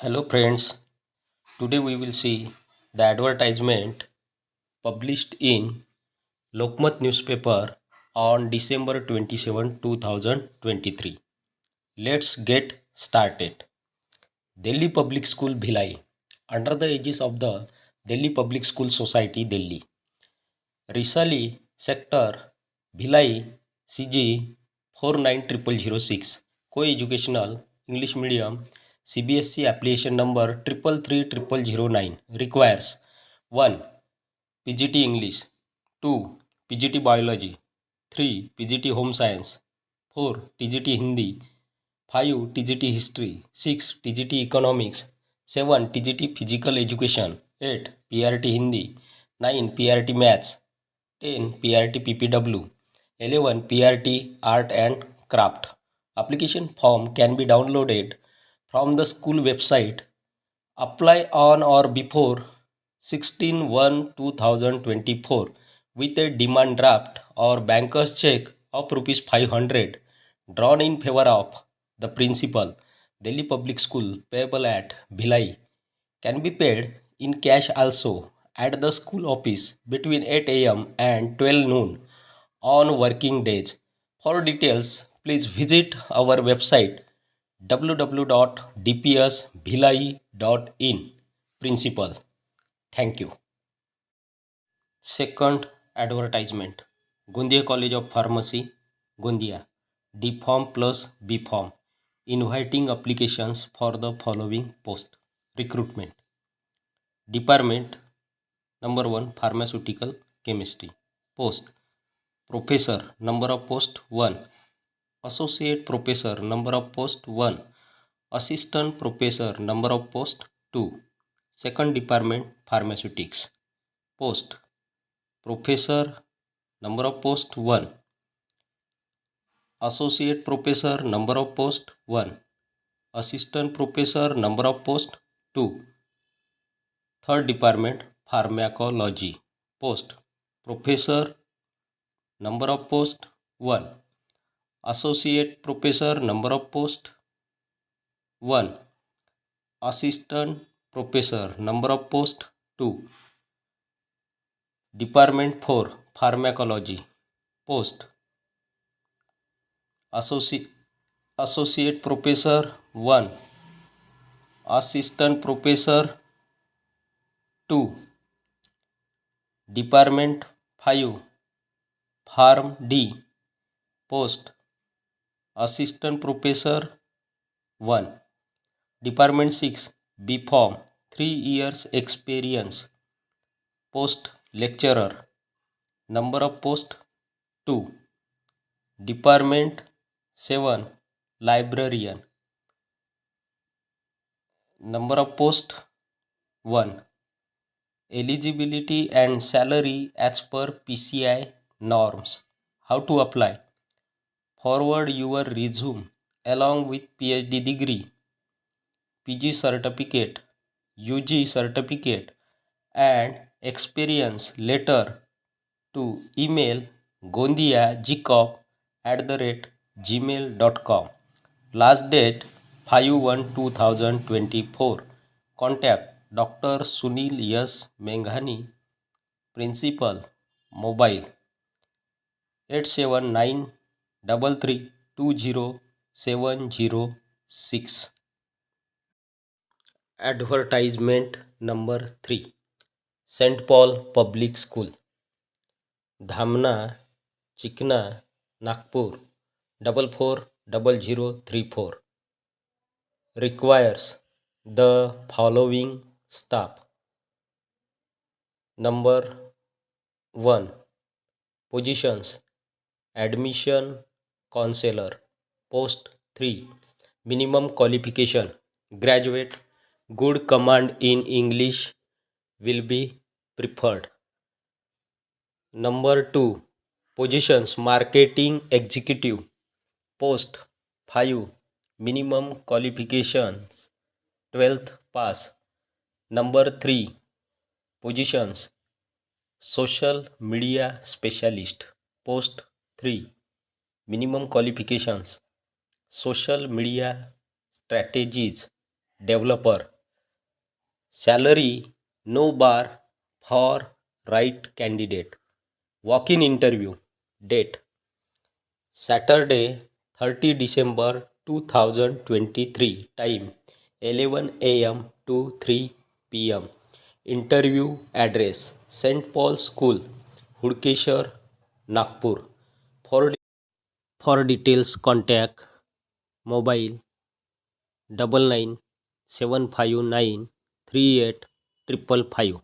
Hello friends, today we will see the advertisement published in Lokmat newspaper on December 27, 2023. Let's get started. Delhi Public School Bhilai under the aegis of the Delhi Public School Society Delhi. Risali sector Bhilai CG 490006 co-educational English medium CBSE application number triple three triple zero nine requires one PGT English, two PGT Biology, three PGT Home Science, four TGT Hindi, five TGT History, six TGT Economics, seven TGT Physical Education, eight PRT Hindi, nine PRT Maths, ten PRT PPW, eleven PRT Art and Craft. Application form can be downloaded from the school website. Apply on or before 16 1 2024 with a demand draft or banker's check of rupees 500 drawn in favor of the principal Delhi Public School payable at Bhilai can be paid in cash also at the school office between 8 am and 12 noon on working days. For details, please visit our website www.dpsbhilai.in. Principal. Thank you. Second advertisement Gondia College of Pharmacy, Gondia. D form plus B form. Inviting applications for the following post. Recruitment. Department number 1 Pharmaceutical Chemistry. Post Professor number of post 1 associate professor number of post one assistant professor number of post two second department pharmaceutics post professor number of post one associate professor number of post one assistant professor number of post two third department pharmacology post professor number of post one associate professor number of post one assistant professor number of post two department four pharmacology post associate associate professor one assistant professor two department five Pharm D post assistant professor 1 department 6 b form 3 years experience. Post lecturer. Number of post 2 department 7 librarian. Number of post 1 eligibility and salary as per pci norms. How to apply forward your resume along with P H D degree P G certificate U G certificate and experience letter to email Gondia GCOP at the rate Gmail dot com. Last date five one two thousand twenty four. Contact doctor Sunil S मेंघानी principal mobile eight seven nine double three two zero seven zero six. Advertisement number three. Saint Paul Public School. Dhamna, Chikna, Nagpur, double four double zero three four. Requires the following staff. Number one. Positions. Admission counsellor post three, minimum qualification, graduate, good command in English will be preferred. Number two positions marketing executive, post five, minimum qualifications, twelfth pass. Number three, positions, social media specialist, post three. Minimum qualifications social media strategies developer salary no bar for right candidate walk in interview date saturday 30 december 2023 time 11 am to 3 pm interview address st paul school hudkeshwar nagpur for details contact mobile double nine seven five nine three eight triple five